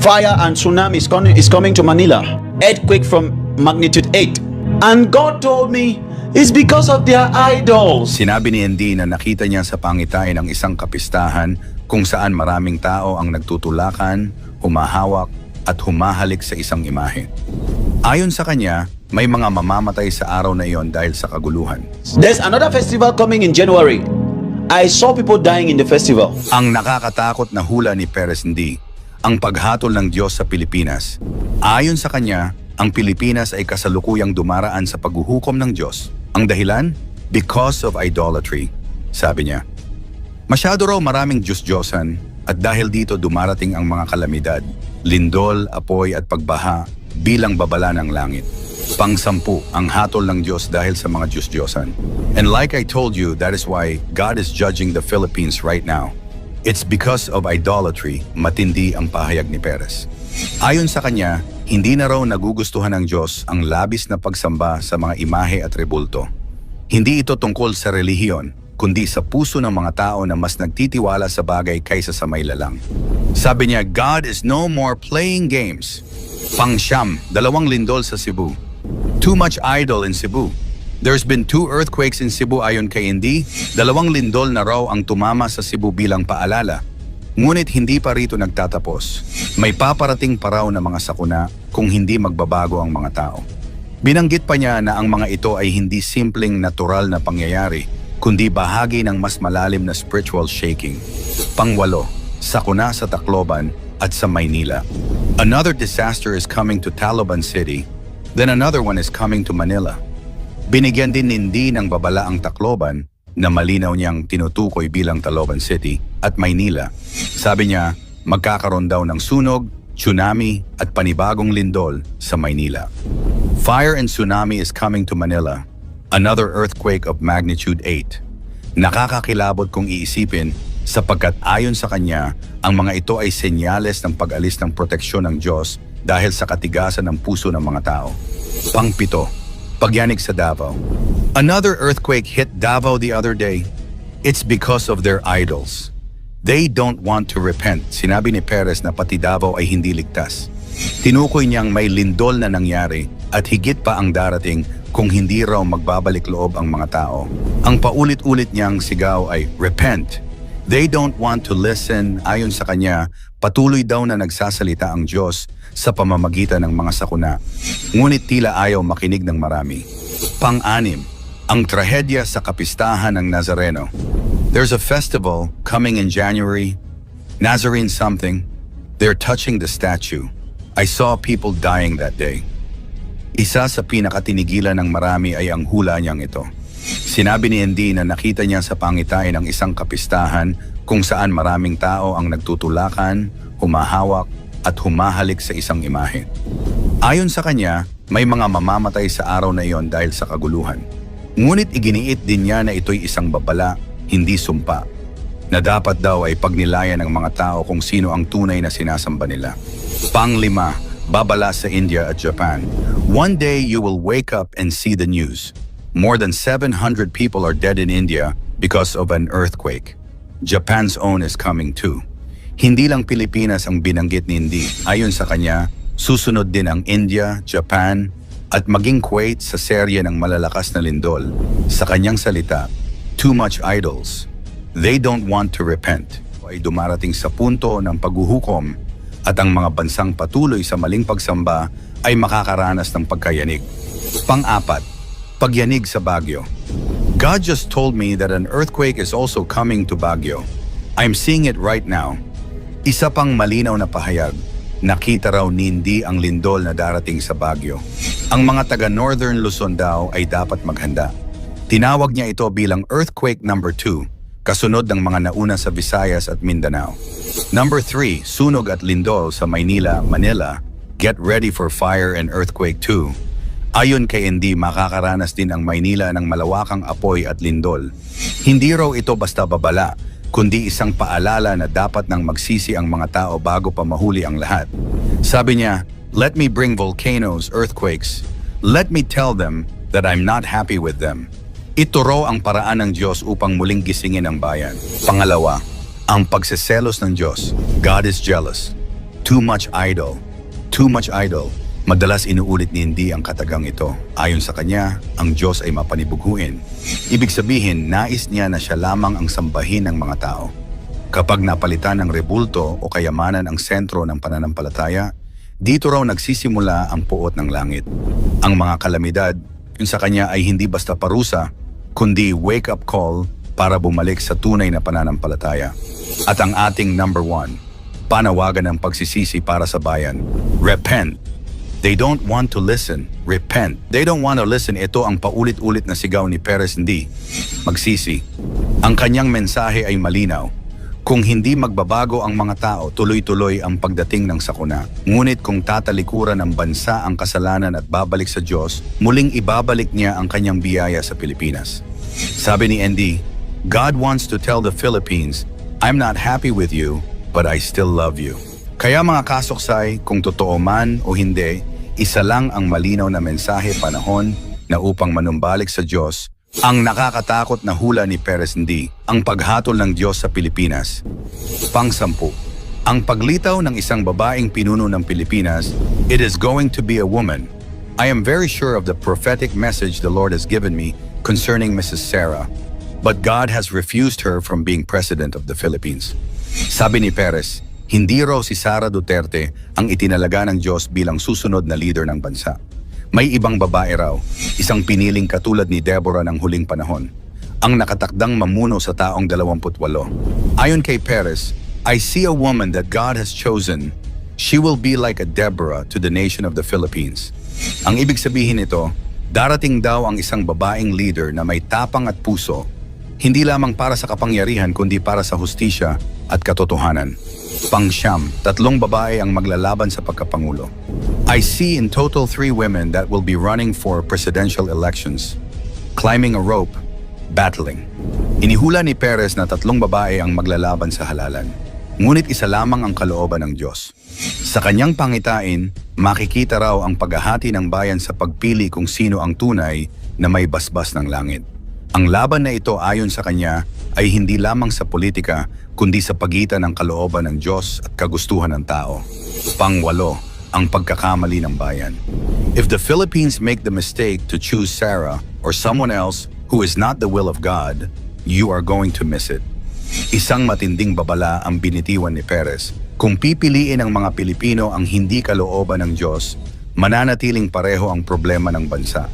fire and tsunami is coming, is coming to Manila. Earthquake from magnitude 8. And God told me it's because of their idols. Sinabi ni Andy na nakita niya sa pangitain ng isang kapistahan kung saan maraming tao ang nagtutulakan, humahawak at humahalik sa isang imahe. Ayon sa kanya, may mga mamamatay sa araw na iyon dahil sa kaguluhan. There's another festival coming in January. I saw people dying in the festival. Ang nakakatakot na hula ni Perez Ndi, ang paghatol ng Diyos sa Pilipinas. Ayon sa kanya, ang Pilipinas ay kasalukuyang dumaraan sa paghuhukom ng Diyos. Ang dahilan? Because of idolatry, sabi niya. Masyado raw maraming Diyos-Diyosan at dahil dito dumarating ang mga kalamidad, lindol, apoy at pagbaha bilang babala ng langit. Pangsampu ang hatol ng Diyos dahil sa mga Diyos-Diyosan. And like I told you, that is why God is judging the Philippines right now. It's because of idolatry, matindi ang pahayag ni Perez. Ayon sa kanya, hindi na raw nagugustuhan ng Diyos ang labis na pagsamba sa mga imahe at rebulto. Hindi ito tungkol sa relihiyon, kundi sa puso ng mga tao na mas nagtitiwala sa bagay kaysa sa may lalang. Sabi niya, God is no more playing games. Pangsyam, dalawang lindol sa Cebu. Too much idol in Cebu. There's been two earthquakes in Cebu ayon kay Indy, dalawang lindol na raw ang tumama sa Cebu bilang paalala. Ngunit hindi pa rito nagtatapos. May paparating pa raw na mga sakuna kung hindi magbabago ang mga tao. Binanggit pa niya na ang mga ito ay hindi simpleng natural na pangyayari, kundi bahagi ng mas malalim na spiritual shaking. Pangwalo, sakuna sa Tacloban at sa Maynila. Another disaster is coming to Taloban City, then another one is coming to Manila. Binigyan din nindi ng babala ang Tacloban na malinaw niyang tinutukoy bilang Taloban City at Maynila. Sabi niya, magkakaroon daw ng sunog, tsunami at panibagong lindol sa Maynila. Fire and tsunami is coming to Manila. Another earthquake of magnitude 8. Nakakakilabot kung iisipin sapagkat ayon sa kanya, ang mga ito ay senyales ng pag-alis ng proteksyon ng Diyos dahil sa katigasan ng puso ng mga tao. Pangpito, pagyanig sa Davao. Another earthquake hit Davao the other day. It's because of their idols. They don't want to repent. Sinabi ni Perez na pati Davao ay hindi ligtas. Tinukoy niyang may lindol na nangyari at higit pa ang darating kung hindi raw magbabalik loob ang mga tao. Ang paulit-ulit niyang sigaw ay, Repent! They don't want to listen. Ayon sa kanya, patuloy daw na nagsasalita ang Diyos sa pamamagitan ng mga sakuna. Ngunit tila ayaw makinig ng marami. Pang-anim, ang trahedya sa kapistahan ng Nazareno. There's a festival coming in January, Nazarene something. They're touching the statue. I saw people dying that day. Isa sa pinakatinigilan ng marami ay ang hula niyang ito. Sinabi ni Andy na nakita niya sa pangitain ng isang kapistahan kung saan maraming tao ang nagtutulakan, humahawak at humahalik sa isang imahe. Ayon sa kanya, may mga mamamatay sa araw na iyon dahil sa kaguluhan. Ngunit iginiit din niya na ito'y isang babala, hindi sumpa, na dapat daw ay pagnilayan ng mga tao kung sino ang tunay na sinasamba nila. Panglima, babala sa India at Japan. One day you will wake up and see the news. More than 700 people are dead in India because of an earthquake. Japan's own is coming too. Hindi lang Pilipinas ang binanggit ni Indy. Ayon sa kanya, susunod din ang India, Japan, at maging Kuwait sa serye ng malalakas na lindol. Sa kanyang salita, too much idols. They don't want to repent. Ay dumarating sa punto ng paghuhukom at ang mga bansang patuloy sa maling pagsamba ay makakaranas ng pagkayanig. Pang-apat, pagyanig sa Baguio. God just told me that an earthquake is also coming to Baguio. I'm seeing it right now. Isa pang malinaw na pahayag, nakita raw nindi ang lindol na darating sa Baguio. Ang mga taga Northern Luzon daw ay dapat maghanda. Tinawag niya ito bilang earthquake number 2, kasunod ng mga nauna sa Visayas at Mindanao. Number 3, sunog at lindol sa Maynila, Manila. Get ready for fire and earthquake 2. Ayon kay Andy, makakaranas din ang Maynila ng malawakang apoy at lindol. Hindi raw ito basta babala, kundi isang paalala na dapat nang magsisi ang mga tao bago pa mahuli ang lahat. Sabi niya, Let me bring volcanoes, earthquakes. Let me tell them that I'm not happy with them. Ito raw ang paraan ng Diyos upang muling gisingin ang bayan. Pangalawa, ang pagseselos ng Diyos. God is jealous. Too much idol. Too much idol. Madalas inuulit ni Indy ang katagang ito. Ayon sa kanya, ang Diyos ay mapanibughuin. Ibig sabihin, nais niya na siya lamang ang sambahin ng mga tao. Kapag napalitan ng rebulto o kayamanan ang sentro ng pananampalataya, dito raw nagsisimula ang puot ng langit. Ang mga kalamidad, yun sa kanya ay hindi basta parusa, kundi wake-up call para bumalik sa tunay na pananampalataya. At ang ating number one, panawagan ng pagsisisi para sa bayan. Repent. They don't want to listen. Repent. They don't want to listen. Ito ang paulit-ulit na sigaw ni Perez hindi. Magsisi. Ang kanyang mensahe ay malinaw. Kung hindi magbabago ang mga tao, tuloy-tuloy ang pagdating ng sakuna. Ngunit kung tatalikuran ng bansa ang kasalanan at babalik sa Diyos, muling ibabalik niya ang kanyang biyaya sa Pilipinas. Sabi ni Andy, God wants to tell the Philippines, I'm not happy with you, but I still love you. Kaya mga kasuksay, kung totoo man o hindi, isa lang ang malinaw na mensahe panahon na upang manumbalik sa Diyos ang nakakatakot na hula ni Perez Ndi, ang paghatol ng Diyos sa Pilipinas. Pangsampu, ang paglitaw ng isang babaeng pinuno ng Pilipinas, it is going to be a woman. I am very sure of the prophetic message the Lord has given me concerning Mrs. Sarah, but God has refused her from being president of the Philippines. Sabi ni Perez, hindi raw si Sara Duterte ang itinalaga ng Diyos bilang susunod na leader ng bansa. May ibang babae raw, isang piniling katulad ni Deborah ng huling panahon, ang nakatakdang mamuno sa taong 28. Ayon kay Perez, I see a woman that God has chosen. She will be like a Deborah to the nation of the Philippines. Ang ibig sabihin nito, darating daw ang isang babaeng leader na may tapang at puso, hindi lamang para sa kapangyarihan kundi para sa hustisya at katotohanan. Pangsyam, tatlong babae ang maglalaban sa pagkapangulo. I see in total three women that will be running for presidential elections. Climbing a rope, battling. Inihula ni Perez na tatlong babae ang maglalaban sa halalan. Ngunit isa lamang ang kalooban ng Diyos. Sa kanyang pangitain, makikita raw ang paghahati ng bayan sa pagpili kung sino ang tunay na may basbas ng langit. Ang laban na ito ayon sa kanya ay hindi lamang sa politika kundi sa pagitan ng kalooban ng Diyos at kagustuhan ng tao. Pangwalo, ang pagkakamali ng bayan. If the Philippines make the mistake to choose Sarah or someone else who is not the will of God, you are going to miss it. Isang matinding babala ang binitiwan ni Perez. Kung pipiliin ng mga Pilipino ang hindi kalooban ng Diyos, mananatiling pareho ang problema ng bansa.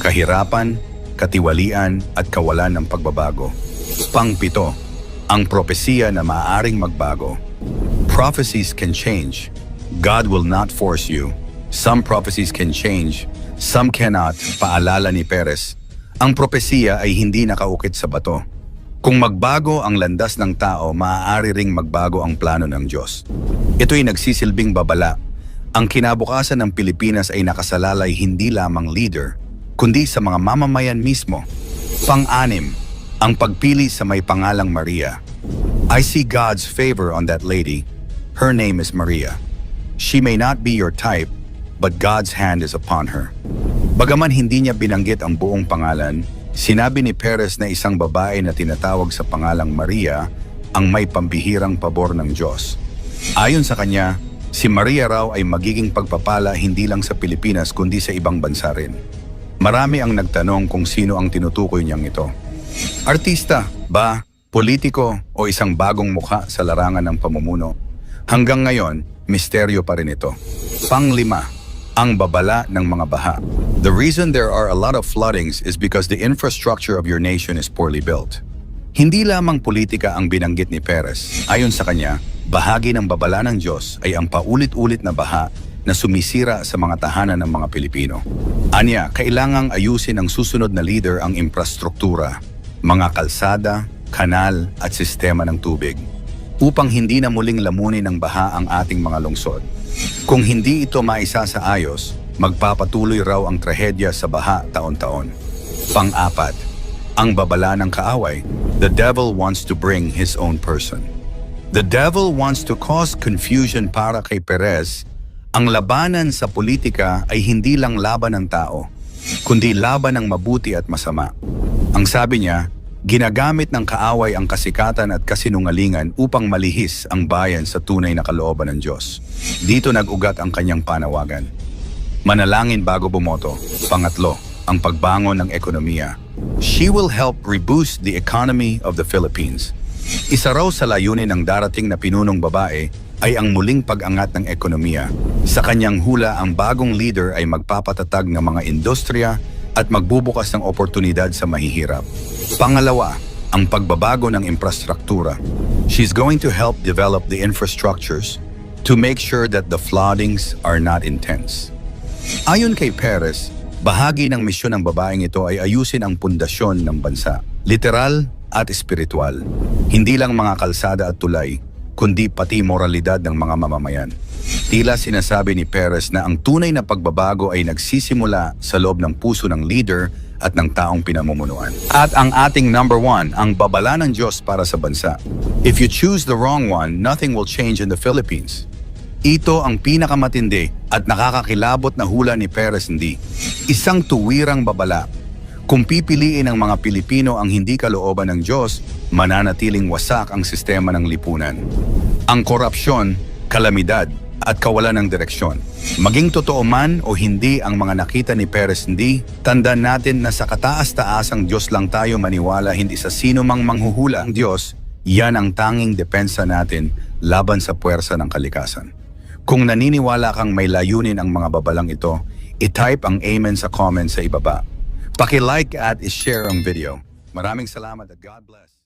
Kahirapan, katiwalian at kawalan ng pagbabago. Pangpito, ang propesiya na maaaring magbago. Prophecies can change. God will not force you. Some prophecies can change, some cannot, paalala ni Perez. Ang propesiya ay hindi nakaukit sa bato. Kung magbago ang landas ng tao, maaari ring magbago ang plano ng Diyos. Ito'y nagsisilbing babala. Ang kinabukasan ng Pilipinas ay nakasalalay hindi lamang leader, kundi sa mga mamamayan mismo. Pang-anim, ang pagpili sa may pangalang Maria. I see God's favor on that lady. Her name is Maria. She may not be your type, but God's hand is upon her. Bagaman hindi niya binanggit ang buong pangalan, sinabi ni Perez na isang babae na tinatawag sa pangalang Maria ang may pambihirang pabor ng Diyos. Ayon sa kanya, si Maria raw ay magiging pagpapala hindi lang sa Pilipinas kundi sa ibang bansa rin. Marami ang nagtanong kung sino ang tinutukoy niyang ito. Artista ba, politiko o isang bagong mukha sa larangan ng pamumuno? Hanggang ngayon, misteryo pa rin ito. Panglima, ang babala ng mga baha. The reason there are a lot of floodings is because the infrastructure of your nation is poorly built. Hindi lamang politika ang binanggit ni Perez. Ayon sa kanya, bahagi ng babala ng Diyos ay ang paulit-ulit na baha na sumisira sa mga tahanan ng mga Pilipino. Anya, kailangang ayusin ng susunod na leader ang infrastruktura, mga kalsada, kanal at sistema ng tubig upang hindi na muling lamunin ng baha ang ating mga lungsod. Kung hindi ito maisa sa ayos, magpapatuloy raw ang trahedya sa baha taon-taon. Pang-apat, ang babala ng kaaway, the devil wants to bring his own person. The devil wants to cause confusion para kay Perez. Ang labanan sa politika ay hindi lang laban ng tao, kundi laban ng mabuti at masama. Ang sabi niya, Ginagamit ng kaaway ang kasikatan at kasinungalingan upang malihis ang bayan sa tunay na kalooban ng Diyos. Dito nag-ugat ang kanyang panawagan. Manalangin bago bumoto. Pangatlo, ang pagbangon ng ekonomiya. She will help reboost the economy of the Philippines. Isa raw sa layunin ng darating na pinunong babae ay ang muling pag-angat ng ekonomiya. Sa kanyang hula, ang bagong leader ay magpapatatag ng mga industriya at magbubukas ng oportunidad sa mahihirap. Pangalawa, ang pagbabago ng infrastruktura. She's going to help develop the infrastructures to make sure that the floodings are not intense. Ayon kay Perez, bahagi ng misyon ng babaeng ito ay ayusin ang pundasyon ng bansa, literal at espiritual. Hindi lang mga kalsada at tulay, kundi pati moralidad ng mga mamamayan. Tila sinasabi ni Perez na ang tunay na pagbabago ay nagsisimula sa loob ng puso ng leader at ng taong pinamumunuan. At ang ating number one, ang babala ng Diyos para sa bansa. If you choose the wrong one, nothing will change in the Philippines. Ito ang pinakamatindi at nakakakilabot na hula ni Perez hindi. Isang tuwirang babala. Kung pipiliin ng mga Pilipino ang hindi kalooban ng Diyos, mananatiling wasak ang sistema ng lipunan. Ang korupsyon, kalamidad, at kawalan ng direksyon. Maging totoo man o hindi ang mga nakita ni Perez hindi, tandaan natin na sa kataas-taasang Diyos lang tayo maniwala hindi sa sino mang manghuhula ang Diyos, yan ang tanging depensa natin laban sa puwersa ng kalikasan. Kung naniniwala kang may layunin ang mga babalang ito, i-type ang amen sa comment sa ibaba. Paki-like at i-share ang video. Maraming salamat at God bless.